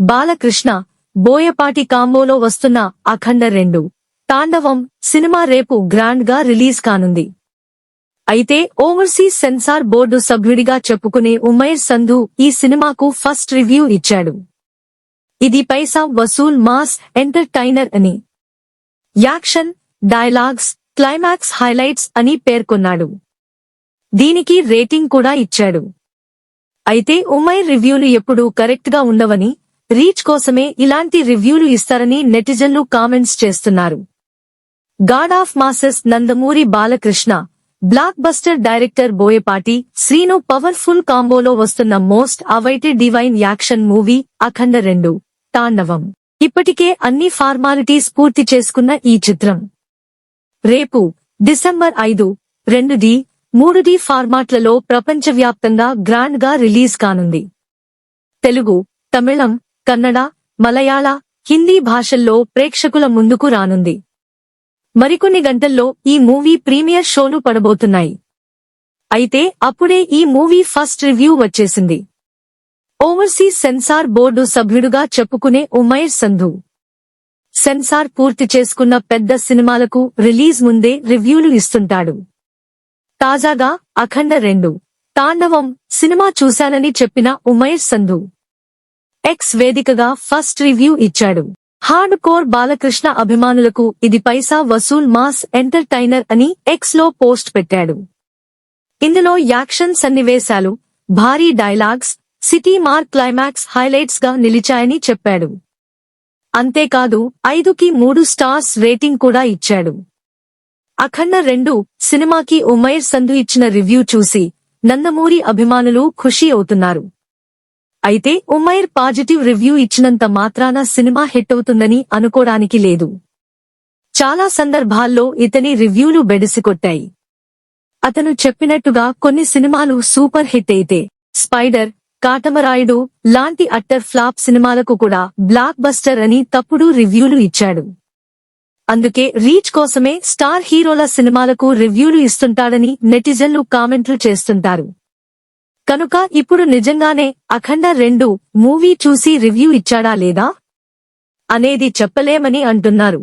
బాలకృష్ణ బోయపాటి కాంబోలో వస్తున్న అఖండ రెండు. తాండవం సినిమా రేపు గ్రాండ్గా రిలీజ్ కానుంది. అయితే ఓవర్సీస్ సెన్సార్ బోర్డు సభ్యుడిగా చెప్పుకునే ఉమైర్ సంధు ఈ సినిమాకు ఫస్ట్ రివ్యూ ఇచ్చాడు. ఇది పైసా వసూల్ మాస్ ఎంటర్టైనర్ అని. యాక్షన్ డైలాగ్స్ క్లైమాక్స్ హైలైట్స్ అని పేర్కొన్నాడు. దీనికి రేటింగ్ కూడా ఇచ్చాడు. అయితే ఉమైర్ రివ్యూలు ఎప్పుడూ కరెక్ట్గా ఉండవని రీచ్ కోసమే ఇలాంటి రివ్యూలు ఇస్తారని నెటిజన్లు కామెంట్స్ చేస్తున్నారు. God of masses Nandamuri Balakrishna block buster director Boyapati Srinu powerful కాంబోలో వస్తున్న most awaited divine action movie Akhanda రెండు తాండవం. ఇప్పటికే అన్ని ఫార్మాలిటీస్ పూర్తి చేసుకున్న ఈ చిత్రం. రేపు డిసెంబర్ ఐదు రెండు డి మూడు డి ఫార్మాట్లలో ప్రపంచవ్యాప్తంగా గ్రాండ్గా రిలీజ్ కానుంది. తెలుగు తమిళం కన్నడ మలయాళ హిందీ భాషల్లో ప్రేక్షకుల ముందుకు రానుంది. మరికొన్ని గంటల్లో ఈ మూవీ ప్రీమియర్ షోలు పడబోతున్నాయి. అయితే అప్పుడే ఈ మూవీ ఫస్ట్ రివ్యూ వచ్చేసింది. ఓవర్సీస్ సెన్సార్ బోర్డు సభ్యుడుగా చెప్పుకునే ఉమైర్ సంధు. సెన్సార్ పూర్తి చేసుకున్న పెద్ద సినిమాలకు రిలీజ్ ముందే రివ్యూలు ఇస్తుంటాడు. తాజాగా అఖండ రెండు తాండవం సినిమా చూశానని చెప్పిన ఉమైర్ సంధు. ఎక్స్ వేదికగా ఫస్ట్ రివ్యూ ఇచ్చాడు. హార్డ్ కోర్ బాలకృష్ణ అభిమానులకు ఇది పైసా వసూల్ మాస్ ఎంటర్టైనర్ అని ఎక్స్లో పోస్ట్ పెట్టాడు. ఇందులో యాక్షన్ సన్నివేశాలు భారీ డైలాగ్స్ సిటీ మార్క్ క్లైమాక్స్ హైలైట్స్గా నిలిచాయని చెప్పాడు. అంతేకాదు ఐదుకి మూడు స్టార్స్ రేటింగ్ కూడా ఇచ్చాడు. అఖండ రెండు సినిమాకి ఉమైర్ సంధు ఇచ్చిన రివ్యూ చూసి నందమూరి అభిమానులు ఖుషీ అవుతున్నారు. అయితే ఉమైర్ పాజిటివ్ రివ్యూ ఇచ్చినంత మాత్రాన సినిమా హిట్ అవుతుందని అనుకోడానికి లేదు. చాలా సందర్భాల్లో ఇతని రివ్యూలు బెడిసికొట్టాయి. అతను చెప్పినట్టుగా కొన్ని సినిమాలు సూపర్ హిట్ అయితే స్పైడర్ కాటమరాయుడు లాంటి అట్టర్ ఫ్లాప్ సినిమాలకు కూడా బ్లాక్ బస్టర్ అని తప్పుడు రివ్యూలు ఇచ్చాడు. అందుకే రీచ్ కోసమే స్టార్ హీరోల సినిమాలకు రివ్యూలు ఇస్తుంటాడని నెటిజన్లు కామెంట్లు చేస్తుంటారు. కనుక ఇప్పుడు నిజంగానే అఖండ రెండు మూవీ చూసి రివ్యూ ఇచ్చాడా లేదా? అనేది చెప్పలేమని అంటున్నారు.